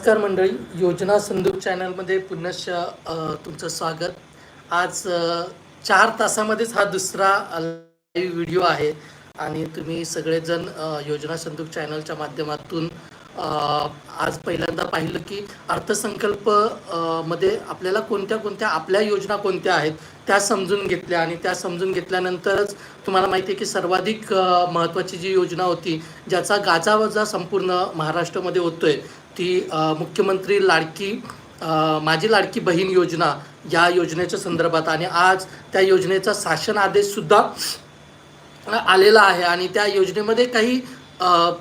नमस्कार मंडळी. योजना संदूक चॅनलमध्ये पुनश्च तुमचं स्वागत. आज चार तासामध्येच हा दुसरा लाईव्ह व्हिडिओ आहे आणि तुम्ही सगळेजण योजना संदूक चॅनलच्या माध्यमातून आज पहिल्यांदा पाहिलं की अर्थसंकल्पमध्ये आपल्याला कोणत्या कोणत्या आपल्या योजना कोणत्या आहेत त्या समजून घेतल्या आणि त्या समजून घेतल्यानंतरच तुम्हाला माहिती आहे की सर्वाधिक महत्त्वाची जी योजना होती ज्याचा गाजावाजा संपूर्ण महाराष्ट्रामध्ये होतोय ती मुख्यमंत्री लाडकी माझी लाडकी बहीण योजना या योजनेच्या संदर्भात आणि आज त्या योजनेचा शासन आदेशसुद्धा आलेला आहे. आणि त्या योजनेमध्ये काही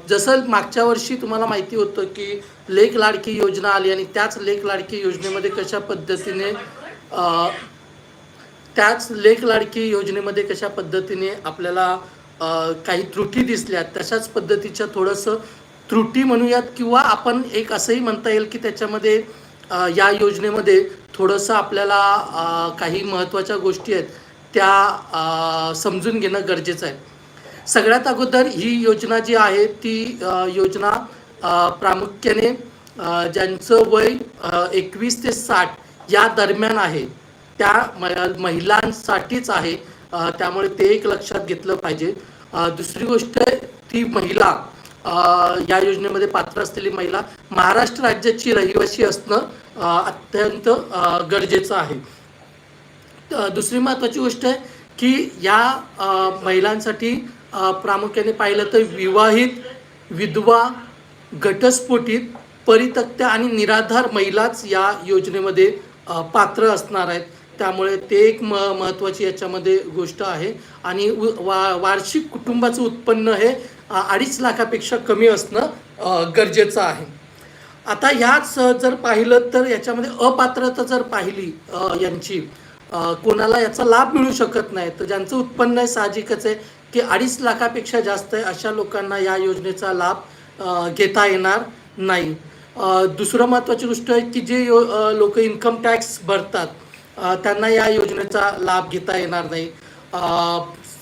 जसं मागच्या वर्षी तुम्हाला माहिती होतं की लेख लाडकी योजना आली आणि त्याच लेख लाडकी योजनेमध्ये कशा पद्धतीने त्याच लेख लाडकी योजनेमध्ये कशा पद्धतीने आपल्याला काही त्रुटी दिसल्या तशाच पद्धतीच्या थोडंसं त्रुटी म्हणूयात किंवा आपण एक असंही म्हणता येईल की त्याच्यामध्ये या योजनेमध्ये थोडंसं आपल्याला काही महत्त्वाच्या गोष्टी आहेत त्या अ, समजून घेणं गरजेचं आहे. सगळ्यात अगोदर ही योजना जी आहे ती योजना प्रामुख्याने ज्यांचं वय एकवीस ते साठ या दरम्यान आहे त्या महिलांसाठीच आहे त्यामुळे ते एक लक्षात घेतलं पाहिजे. दुसरी गोष्ट ती महिला या योजनेमध्ये पात्र असलेली महिला महाराष्ट्र राज्याची रहिवासी असणं अत्यंत गरजेचं आहे. दुसरी महत्त्वाची गोष्ट आहे की या महिलांसाठी प्रामुख्याने पाहिलं तर विवाहित विधवा घटस्फोटित परितक्त्या आणि निराधार महिलाच या योजनेमध्ये पात्र असणार आहेत. त्यामुळे ते एक म महत्त्वाची याच्यामध्ये गोष्ट आहे. आणि वा वार्षिक कुटुंबाचं उत्पन्न हे अडीच लाखापेक्षा कमी असणं गरजेचं आहे. आता ह्याच जर पाहिलं तर याच्यामध्ये अपात्रता जर पाहिली यांची कोणाला याचा लाभ मिळू शकत नाही. तर ज्यांचं उत्पन्न आहे साहजिकच आहे की अडीच लाखापेक्षा जास्त आहे अशा लोकांना या योजनेचा लाभ घेता येणार नाही. दुसरं महत्त्वाची गोष्ट आहे की जे यो लोक इन्कम टॅक्स भरतात त्यांना या योजनेचा लाभ घेता येणार नाही.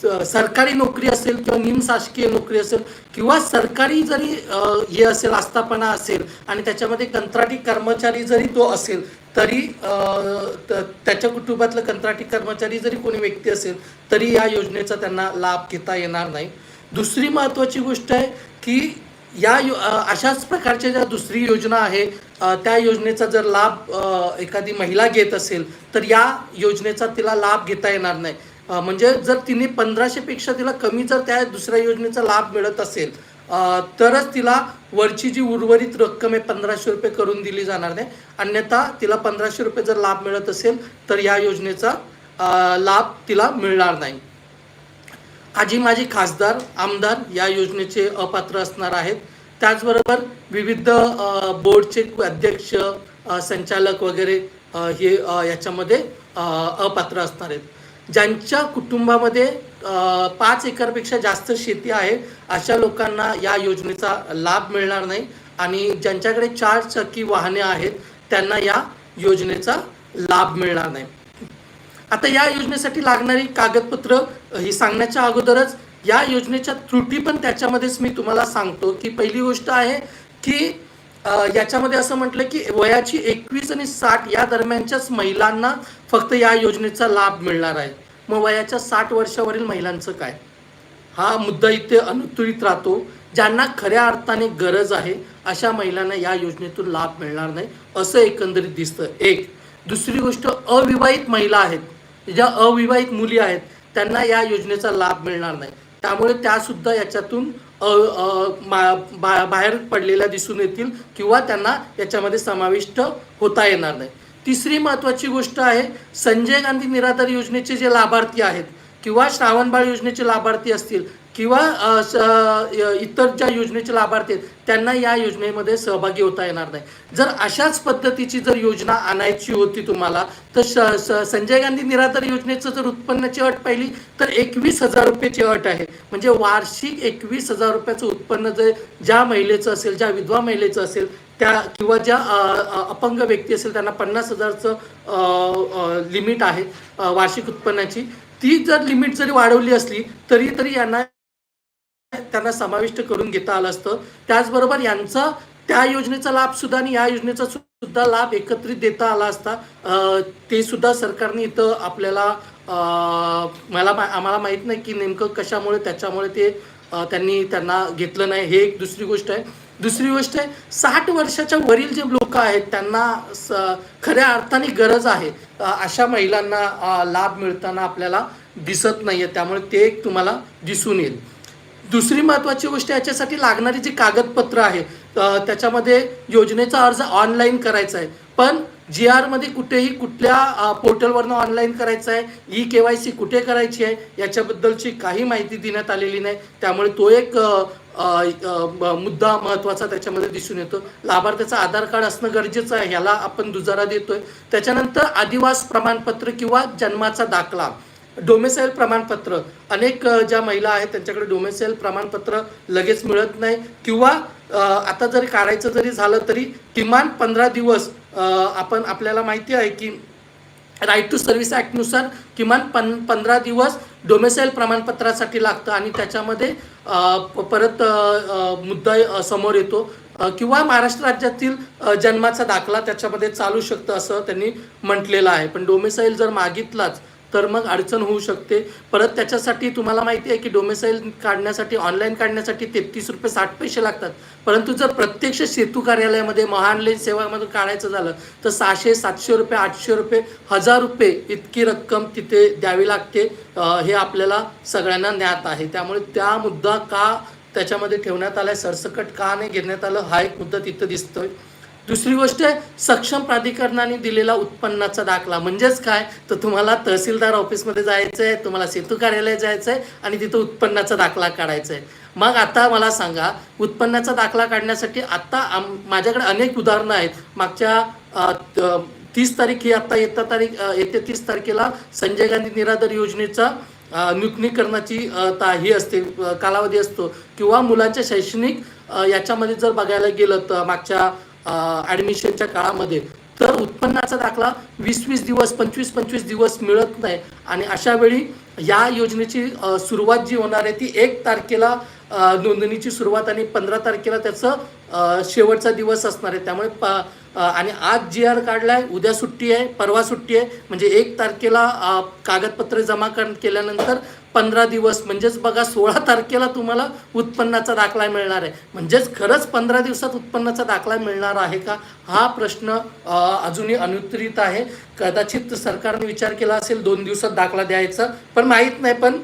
सरकारी नोकरी असेल किंवा निमशासकीय नोकरी असेल किंवा सरकारी जरी हे असेल आस्थापना असेल आणि त्याच्यामध्ये कंत्राटी कर्मचारी जरी तो असेल तरी त्याच्या कुटुंबातलं कंत्राटी कर्मचारी जरी कोणी व्यक्ती असेल तरी या योजनेचा त्यांना लाभ घेता येणार नाही. दुसरी महत्त्वाची गोष्ट आहे की या यो अशाच प्रकारच्या ज्या दुसरी योजना आहे त्या योजनेचा जर लाभ एखादी महिला घेत असेल तर या योजनेचा तिला लाभ घेता येणार नाही. म्हणजे जर तिने पंधराशेपेक्षा तिला कमी जर त्या दुसऱ्या योजनेचा लाभ मिळत असेल तरच तिला वरची जी उर्वरित रक्कम आहे पंधराशे रुपये करून दिली जाणार नाही. अन्यथा तिला पंधराशे रुपये जर लाभ मिळत असेल तर या योजनेचा लाभ तिला मिळणार नाही. आजी माझी खासदार आमदार या योजनेचे अपात्र असणार आहेत. त्याचबरोबर विविध बोर्डचे अध्यक्ष संचालक वगैरे हे याच्यामध्ये अपात्र असणार आहेत. ज्यांच्या कुटुंबामध्ये पाच एकरपेक्षा जास्त शेती आहे अशा लोकांना या योजनेचा लाभ मिळणार नाही. आणि ज्यांच्याकडे चार चाकी वाहने आहेत त्यांना या योजनेचा लाभ मिळणार नाही. आता या योजनेसाठी लागणारी कागदपत्र ही सांगण्याच्या अगोदरच या योजनेच्या त्रुटी पण त्याच्यामध्येच मी तुम्हाला सांगतो की पहिली गोष्ट आहे की याच्यामध्ये असं म्हटलं की वयाची एकवीस आणि साठ या दरम्यानच्याच महिलांना फक्त या योजनेचा लाभ मिळणार आहे. मग वयाच्या साठ वर्षावरील महिलांचं काय? हा मुद्दा इथे अनुत्तरित राहतो. ज्यांना खऱ्या अर्थाने गरज आहे अशा महिलांना या योजनेतून लाभ मिळणार नाही असं एकंदरीत दिसतं. एक. दुसरी गोष्ट अविवाहित महिला आहेत. ज्या अविवाहित मुली आहेत त्यांना या योजनेचा लाभ मिळणार नाही. त्यामुळे त्यासुद्धा याच्यातून बा- बाहेर पडलेल्या दिसून येतील किंवा त्यांना याच्यामध्ये समाविष्ट होता येणार नाही. तिसरी महत्त्वाची गोष्ट आहे संजय गांधी निराधार योजनेचे जे लाभार्थी आहेत किंवा श्रावणबाळ योजनेचे लाभार्थी असतील किंवा इतर ज्या योजनेचे लाभार्थी आहेत त्यांना या योजनेमध्ये सहभागी होता येणार नाही. जर अशाच पद्धतीची जर योजना आणायची होती तुम्हाला तर श संजय गांधी निराधार योजनेचं जर उत्पन्नाची अट पाहिली तर एकवीस हजार रुपयाची अट आहे. म्हणजे वार्षिक एकवीस हजार रुपयाचं उत्पन्न जे ज्या महिलेचं असेल ज्या विधवा महिलेचं असेल त्या किंवा ज्या अपंग व्यक्ती असेल त्यांना पन्नास हजारचं लिमिट आहे वार्षिक उत्पन्नाची. ती जर लिमिट जरी वाढवली असली तरी तरी यांना त्यांना समाविष्ट करून घेता आलं असतं. त्याचबरोबर यांचा त्या योजनेचा लाभ सुद्धा आणि या योजनेचा सुद्धा लाभ एकत्रित देता आला असता. ते सुद्धा सरकारने इथं आपल्याला मला आम्हाला माहीत नाही की नेमकं कशामुळे त्याच्यामुळे ते त्यांनी त्यांना घेतलं नाही. हे एक दुसरी गोष्ट आहे. दुसरी गोष्ट आहे साठ वर्षाच्या वरील जे लोक आहेत त्यांना खऱ्या अर्थाने गरज आहे. अशा महिलांना लाभ मिळताना आपल्याला दिसत नाही आहे त्यामुळे ते एक तुम्हाला दिसून येईल. दुसरी महत्त्वाची गोष्ट याच्यासाठी लागणारी जी कागदपत्र आहे त्याच्यामध्ये योजनेचा अर्ज ऑनलाईन करायचा आहे. पण जी आरमध्ये कुठेही कुठल्या पोर्टलवरनं ऑनलाईन करायचं आहे ई के वाय सी कुठे करायची आहे याच्याबद्दलची काही माहिती देण्यात आलेली नाही. त्यामुळे तो एक मुद्दा महत्त्वाचा त्याच्यामध्ये दिसून येतो. लाभार्थ्याचं आधार कार्ड असणं गरजेचं आहे ह्याला आपण दुजारा देतोय. त्याच्यानंतर आदिवास प्रमाणपत्र किंवा जन्माचा दाखला. डोमेसाईल प्रमाणपत्र अनेक ज्या महिला आहेत त्यांच्याकडे डोमेसाईल प्रमाणपत्र लगेच मिळत नाही. किंवा आता जरी काढायचं जरी झालं तरी किमान पंधरा दिवस आपण आपल्याला माहिती आहे की राईट टू सर्व्हिस ॲक्टनुसार किमान पन पंधरा दिवस डोमेसाईल प्रमाणपत्रासाठी लागतं. आणि त्याच्यामध्ये परत मुद्दा समोर येतो. किंवा महाराष्ट्र राज्यातील जन्माचा दाखला त्याच्यामध्ये चालू शकतं असं त्यांनी म्हटलेलं आहे. पण डोमेसाईल जर मागितलाच तर मग अडचण होऊ शकते. परत त्याच्यासाठी तुम्हाला माहिती आहे की डोमेसाईल काढण्यासाठी ऑनलाईन काढण्यासाठी तेहतीस रुपये साठ पैसे लागतात. परंतु जर प्रत्यक्ष सेतू कार्यालयामध्ये महानलेन सेवामध्ये काढायचं झालं तर सहाशे सातशे रुपये आठशे रुपये हजार रुपये इतकी रक्कम तिथे द्यावी लागते हे आपल्याला सगळ्यांना ज्ञात आहे. त्यामुळे त्या मुद्दा का त्याच्यामध्ये ठेवण्यात आलाय सरसकट का नाही घेण्यात आलं हा एक मुद्दा तिथं दिसतोय. दुसरी गोष्ट आहे सक्षम प्राधिकरणाने दिलेला उत्पन्नाचा दाखला. म्हणजेच काय? तर तुम्हाला तहसीलदार ऑफिसमध्ये जायचं आहे तुम्हाला सेतू कार्यालय जायचं आहे आणि तिथं उत्पन्नाचा दाखला काढायचा आहे मग आता मला सांगा उत्पन्नाचा दाखला काढण्यासाठी आत्ता आम माझ्याकडे अनेक उदाहरणं आहेत. मागच्या तीस तारीख ही आत्ता येत्या तारीख येत्या तीस तारखेला संजय गांधी निराधार योजनेचा नूतनीकरणाची ता ही असते कालावधी असतो. किंवा मुलांच्या शैक्षणिक याच्यामध्ये जर बघायला गेलं तर मागच्या ॲडमिशनच्या काळामध्ये. तर उत्पन्नाचा दाखला वीस वीस दिवस पंचवीस पंचवीस दिवस मिळत नाही. आणि अशा वेळी या योजनेची सुरुवात जी होणार आहे ती एक तारखेला नोंदणीची सुरुवात आणि पंधरा तारखेला त्याचं शेवटचा दिवस असणार आहे. त्यामुळे प आणि आज जी आर काढलाय उद्या सुट्टी आहे परवा सुट्टी आहे. म्हणजे एक तारखेला कागदपत्र कागदपत्रे जमा कर केल्यानंतर पंधरा दिवस म्हणजेच बघा सोळा तारखेला तुम्हाला उत्पन्नाचा दाखला मिळणार आहे. म्हणजेच खरंच पंधरा दिवसात उत्पन्नाचा दाखला मिळणार आहे का? हा प्रश्न अजूनही अनुत्तरित आहे. कदाचित सरकारने विचार केला असेल दोन दिवसात दाखला द्यायचा पण माहीत नाही. पण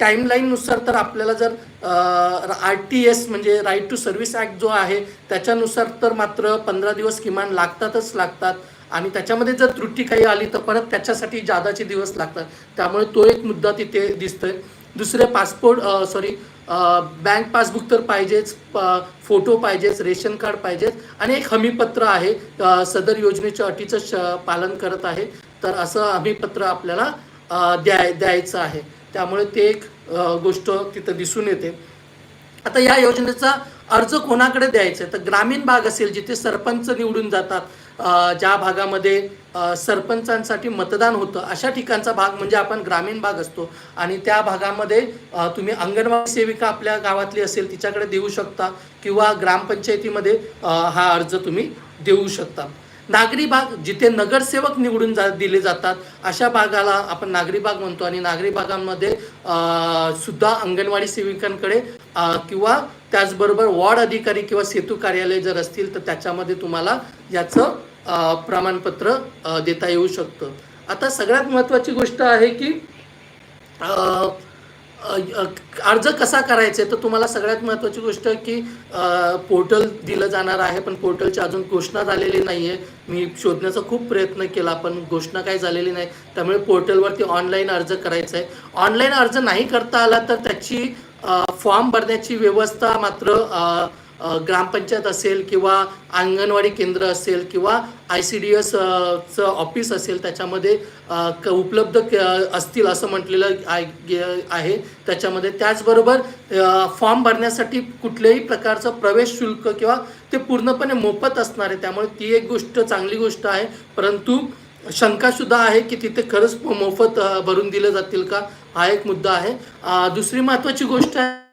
टाईमलाईननुसार तर आपल्याला जर आर टी एस म्हणजे राईट टू सर्व्हिस ॲक्ट जो आहे त्याच्यानुसार तर मात्र पंधरा दिवस किमान लागतातच लागतात. आणि त्याच्यामध्ये जर त्रुटी काही आली तर परत त्याच्यासाठी जादाचे दिवस लागतात. त्यामुळे तो एक मुद्दा तिथे दिसतोय. दुसरे पासपोर्ट सॉरी बँक पासबुक तर पाहिजेच फोटो पाहिजेच रेशन कार्ड पाहिजेच आणि एक हमीपत्र आहे सदर योजनेच्या अटीचं श पालन करत आहे. तर असं हमीपत्र आपल्याला द्याय द्यायचं आहे. त्यामुळे ते एक गोष्ट तिथं दिसून येते. आता या योजनेचा अर्ज कोणाकडे द्यायचा? आहे तर ग्रामीण भाग असेल जिथे सरपंच निवडून जातात ज्या भागामध्ये सरपंचांसाठी मतदान होतं अशा ठिकाणचा भाग म्हणजे आपण ग्रामीण भाग असतो. आणि त्या भागामध्ये तुम्ही अंगणवाडी सेविका आपल्या गावातली असेल तिच्याकडे देऊ शकता किंवा ग्रामपंचायतीमध्ये हा अर्ज तुम्ही देऊ शकता. नागरी भाग जिथे नगरसेवक निवडून जा दिले जातात अशा भागाला आपण नागरी भाग म्हणतो. आणि नागरी भागांमध्ये सुद्धा अंगणवाडी सेविकांकडे किंवा त्याचबरोबर वॉर्ड अधिकारी किंवा सेतू कार्यालय जर असतील तर त्याच्यामध्ये तुम्हाला याचं प्रमाणपत्र देता येऊ शकतं. आता सगळ्यात महत्त्वाची गोष्ट आहे की अर्ज कसा करायचा आहे तर तुम्हाला सगळ्यात महत्त्वाची गोष्ट आहे की पोर्टल दिलं जाणार आहे पण पोर्टलची अजून घोषणा झालेली नाही आहे मी शोधण्याचा खूप प्रयत्न केला पण घोषणा काही झालेली नाही. त्यामुळे पोर्टलवरती ऑनलाईन अर्ज करायचा आहे. ऑनलाईन अर्ज नाही करता आला तर त्याची फॉर्म भरण्याची व्यवस्था मात्र ग्रामपंचायत असेल किंवा अंगणवाडी केंद्र असेल किंवा आय सी डी एस चं ऑफिस असेल त्याच्यामध्ये क उपलब्ध क असतील असं म्हटलेलं आहे आहे. त्याच्यामध्ये त्याचबरोबर फॉर्म भरण्यासाठी कुठल्याही प्रकारचं प्रवेश शुल्क किंवा ते पूर्णपणे मोफत असणार आहे. त्यामुळे ती एक गोष्ट चांगली गोष्ट आहे. परंतु शंकासुद्धा आहे की तिथे खरंच मोफत भरून दिले जातील का? हा एक मुद्दा आहे. दुसरी महत्त्वाची गोष्ट आहे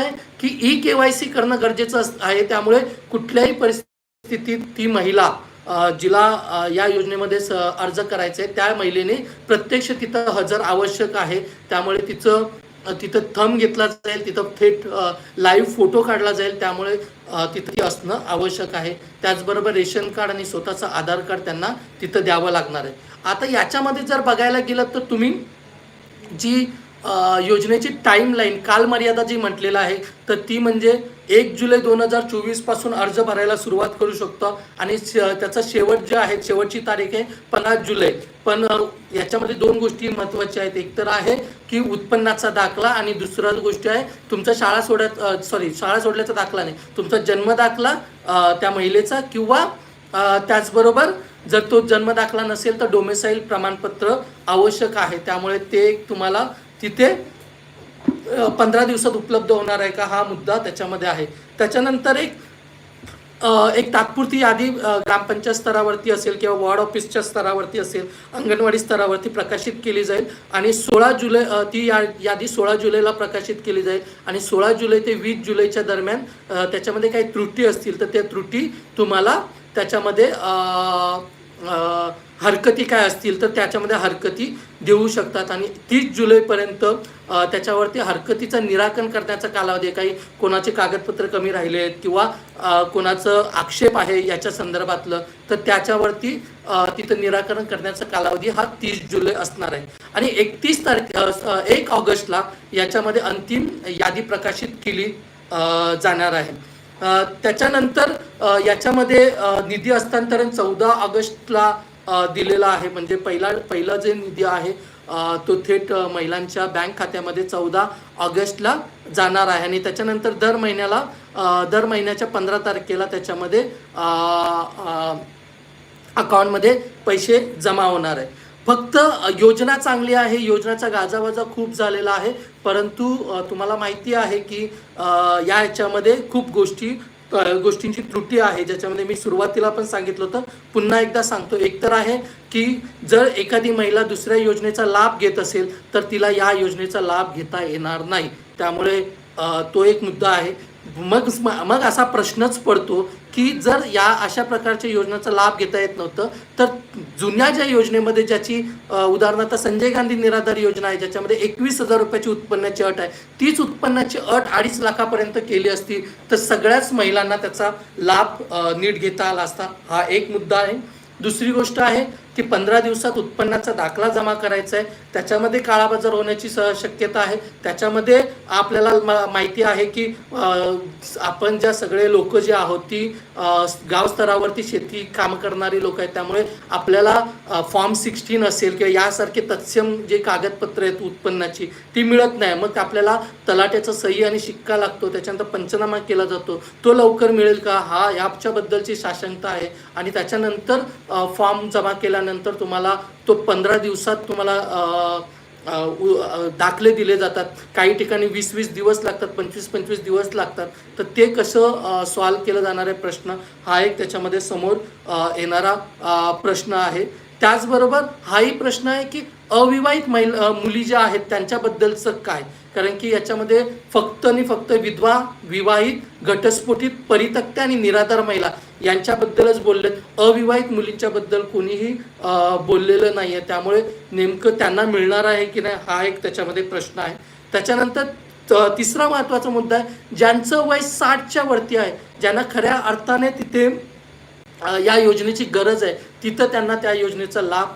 की ई के वाय सी करणं गरजेचं अस- आहे. त्यामुळे कुठल्याही परिस्थितीत ती महिला जिला या योजनेमध्ये स अर्ज करायचा आहे त्या महिलेने प्रत्यक्ष तिथं हजर आवश्यक आहे. त्यामुळे तिचं तिथं थंब घेतला जाईल तिथं थेट लाईव्ह फोटो काढला जाईल. त्यामुळे तिथे तिथं असणं आवश्यक आहे. त्याचबरोबर रेशन कार्ड आणि स्वतःचं आधार कार्ड त्यांना तिथं द्यावं लागणार आहे. आता याच्यामध्ये जर बघायला गेलं तर तुम्ही जी योजनेची टाईमलाईन कालमर्यादा जी म्हटलेलं आहे. तर ती म्हणजे एक जुलै दोन हजार चोवीसपासून अर्ज भरायला सुरुवात करू शकतो. आणि त्याचा शेवट जे आहे शेवटची तारीख आहे पन्नास जुलै. पण याच्यामध्ये दोन गोष्टी महत्त्वाच्या आहेत. एक तर आहे की उत्पन्नाचा दाखला आणि दुसरा गोष्ट आहे तुमचा शाळा सोडत सॉरी शाळा सोडल्याचा दाखला नाही. तुमचा जन्म दाखला त्या महिलेचा किंवा त्याचबरोबर जर तो जन्म दाखला नसेल तर डोमेसाईल प्रमाणपत्र आवश्यक आहे. त्यामुळे ते तुम्हाला तिथे पंधरा दिवसात उपलब्ध होणार आहे का हा मुद्दा त्याच्यामध्ये आहे. त्याच्यानंतर एक एक तात्पुरती यादी ग्रामपंचायत स्तरावरती असेल किंवा वॉर्ड ऑफिसच्या स्तरावरती असेल अंगणवाडी स्तरावरती प्रकाशित केली जाईल आणि सोळा जुलै ती या यादी सोळा जुलैला प्रकाशित केली जाईल आणि सोळा जुलै ते वीस जुलैच्या दरम्यान त्याच्यामध्ये काही त्रुटी असतील तर त्या त्रुटी तुम्हाला त्याच्यामध्ये हरकती काय असतील तर त्याच्यामध्ये हरकती देऊ शकतात. आणि तीस जुलैपर्यंत त्याच्यावरती हरकतीचं निराकरण करण्याचा कालावधी काही कोणाचे कागदपत्र कमी राहिले आहेत किंवा कोणाचं आक्षेप आहे याच्या संदर्भातलं तर त्याच्यावरती तिथं निराकरण करण्याचा कालावधी हा तीस जुलै असणार आहे. आणि एकतीस तारीख एक ऑगस्टला याच्यामध्ये अंतिम यादी प्रकाशित केली जाणार आहे. त्याच्यानंतर याच्यामध्ये निधी हस्तांतरण चौदा ऑगस्टला दिलेला आहे. म्हणजे पहिला पहिला जे निधी आहे तो थेट महिलांच्या बँक खात्यामध्ये चौदा ऑगस्टला जाणार आहे. आणि त्याच्यानंतर दर महिन्याला दर महिन्याच्या पंधरा तारखेला त्याच्यामध्ये अकाउंटमध्ये पैसे जमा होणार आहे. फक्त योजना चांगली आहे. योजनाचा गाजावाजा खूप झालेला आहे. परंतु तुम्हाला माहिती आहे की या ह्याच्यामध्ये खूप गोष्टी गोष्टींची त्रुटी आहे ज्याच्यामध्ये मी सुरुवातीला पण सांगितलं होतं. पुन्हा एकदा सांगतो एक तर आहे की जर एखादी महिला दुसऱ्या योजनेचा लाभ घेत असेल तर तिला या योजनेचा लाभ घेता येणार नाही. त्यामुळे तो एक मुद्दा आहे. मग मग असा प्रश्नच पडतो की जर या अशा प्रकारच्या योजनेचा लाभ घेता येत नव्हतं तर जुन्या ज्या योजनेमध्ये ज्याची उदाहरणार्थ संजय गांधी निराधार योजना आहे ज्याच्यामध्ये एकवीस हजार रुपयाची उत्पन्नाची अट आहे तीच उत्पन्नाची अट अडीच लाखापर्यंत केली असती तर सगळ्याच महिलांना त्याचा लाभ नीट घेता आला असता हा एक मुद्दा आहे. दुसरी गोष्ट आहे की पंधरा दिवसात उत्पन्नाचा दाखला जमा करायचा आहे त्याच्यामध्ये काळाबाजार होण्याची स शक्यता आहे. त्याच्यामध्ये आपल्याला माहिती आहे की आपण ज्या सगळे लोक जे आहोत ती गावस्तरावरती गाव स्तरावरती शेती काम करणारी लोक आहेत. त्यामुळे आपल्याला फॉर्म सिक्स्टीन असेल किंवा यासारखे तत्सम जे कागदपत्र आहेत उत्पन्नाची ती मिळत नाही. मग आपल्याला तलाट्याचा सही आणि शिक्का लागतो. त्याच्यानंतर पंचनामा केला जातो. तो लवकर मिळेल का? हा याच्याबद्दलची साशंकता आहे. आणि त्याच्यानंतर फॉर्म जमा केल्यानंतर तुम्हाला तो पंधरा दिवसात तुम्हाला दाखले दिले जातात. काही ठिकाणी वीस वीस दिवस लागतात पंचवीस पंचवीस दिवस लागतात. तर ते कसं सॉल्व केलं जाणार आहे प्रश्न हा एक त्याच्यामध्ये समोर येणारा प्रश्न आहे. त्याचबरोबर हाही प्रश्न आहे की अविवाहित महिला मुली ज्या आहेत त्यांच्याबद्दलचं काय? कारण की याच्यामध्ये फक्त आणि फक्त विधवा विवाहित घटस्फोटित परितक्त्या आणि निराधार महिला यांच्याबद्दलच बोलले अविवाहित मुलींच्याबद्दल कोणीही बोललेलं नाही आहे त्यामुळे नेमकं त्यांना मिळणार आहे की नाही हा एक त्याच्यामध्ये प्रश्न आहे. त्याच्यानंतर तिसरा महत्त्वाचा मुद्दा आहे ज्यांचं वय साठच्या वरती आहे ज्यांना खऱ्या अर्थाने तिथे या योजनेची गरज आहे तिथं त्यांना त्या योजनेचा लाभ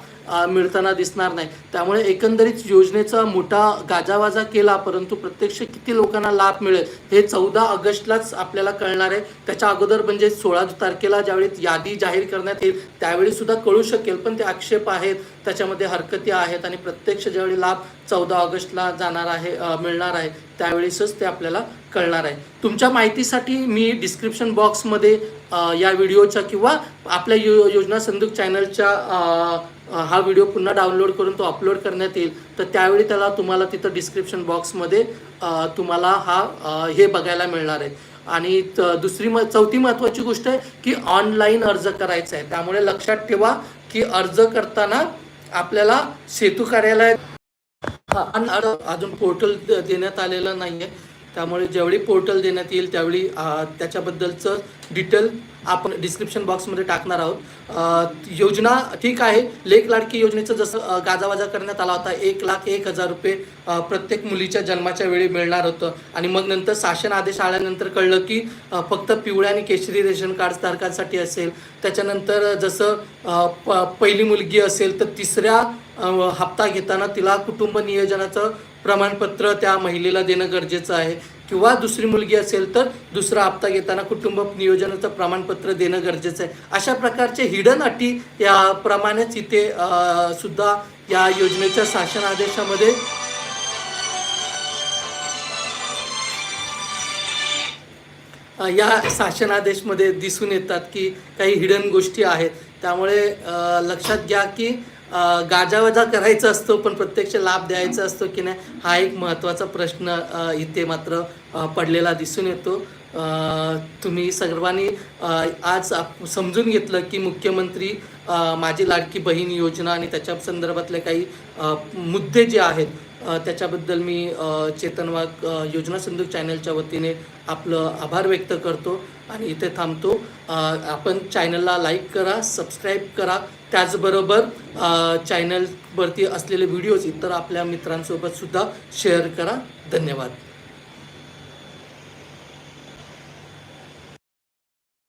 मिळताना दिसणार नाही. त्यामुळे एकंदरीत योजनेचा मोठा गाजावाजा केला परंतु प्रत्यक्ष किती लोकांना लाभ मिळेल हे चौदा ऑगस्टलाच आपल्याला कळणार आहे. त्याच्या अगोदर म्हणजे सोळा तारखेला ज्यावेळी यादी जाहीर करण्यात येईल त्यावेळी सुद्धा कळू शकेल पण ते आक्षेप आहेत. त्याच्यामध्ये हरकती आहेत आणि प्रत्यक्ष ज्यावेळी लाभ चौदा ऑगस्टला जाणार आहे मिळणार आहे त्यावेळेसच ते आपल्याला कळणार आहे. तुमच्या माहितीसाठी मी डिस्क्रिप्शन बॉक्समध्ये या व्हिडिओच्या किंवा आपल्या यो योजना संदूक चॅनलच्या हा व्हिडिओ पुन्हा डाउनलोड करून तो अपलोड करण्यात येईल. तर त्यावेळी त्याला तुम्हाला तिथं डिस्क्रिप्शन बॉक्समध्ये तुम्हाला हा हे बघायला मिळणार आहे. आणि दुसरी म चौथी महत्त्वाची गोष्ट आहे की ऑनलाईन अर्ज करायचा आहे. त्यामुळे लक्षात ठेवा की अर्ज करताना आपल्याला सेतू कार्यालयात हा, अजून पोर्टल देण्यात आलेलं नाही आहे त्यामुळे जेवढी पोर्टल देण्यात येईल त्यावेळी त्याच्याबद्दलचं डिटेल आपण डिस्क्रिप्शन बॉक्समध्ये टाकणार आहोत. योजना ठीक आहे. लेख लाडकी योजनेचं जसं गाजावाजा करण्यात आला होता एक लाख एक हजार रुपये प्रत्येक मुलीच्या जन्माच्या वेळी मिळणार होतं. आणि मग नंतर शासन आदेश आल्यानंतर कळलं की फक्त पिवळ्या आणि केशरी रेशन कार्ड धारकांसाठी असेल. त्याच्यानंतर जसं प पहिली मुलगी असेल तर तिसऱ्या हप्ता घेताना तिला कुटुंब नियोजनाचं प्रमाणपत्र त्या महिलेला देणं गरजेचं आहे. किंवा दुसरी मुलगी असेल तर दुसरा हप्ता घेताना कुटुंब नियोजनाचं प्रमाणपत्र देणं गरजेचं आहे. अशा प्रकारचे हिडन अटी या प्रमाणेच इथे सुद्धा या योजनेच्या शासन आदेशामध्ये या शासनादेशमध्ये दिसून येतात की काही हिडन गोष्टी आहेत. त्यामुळे लक्षात घ्या की गाजावाजा करायचा असतो पण प्रत्यक्ष लाभ द्यायचा असतो की नाही हा एक महत्त्वाचा प्रश्न इथे मात्र पडलेला दिसून येतो. तुम्ही सर्वांनी आज आप- समजून घेतलं की मुख्यमंत्री माझी लाडकी बहीण योजना आणि त्याच्या संदर्भातले काही मुद्दे जे आहेत त्याच्याबद्दल मी अ, चेतन वाघ योजना सिंधू चॅनलच्या वतीने आपलं आभार व्यक्त करतो. आणि इथे थांबतो. आपण चॅनलला लाईक करा सबस्क्राईब करा. त्याचबरोबर चॅनलवरती असलेले व्हिडिओज इतर आपल्या मित्रांसोबत सुद्धा शेअर करा. धन्यवाद.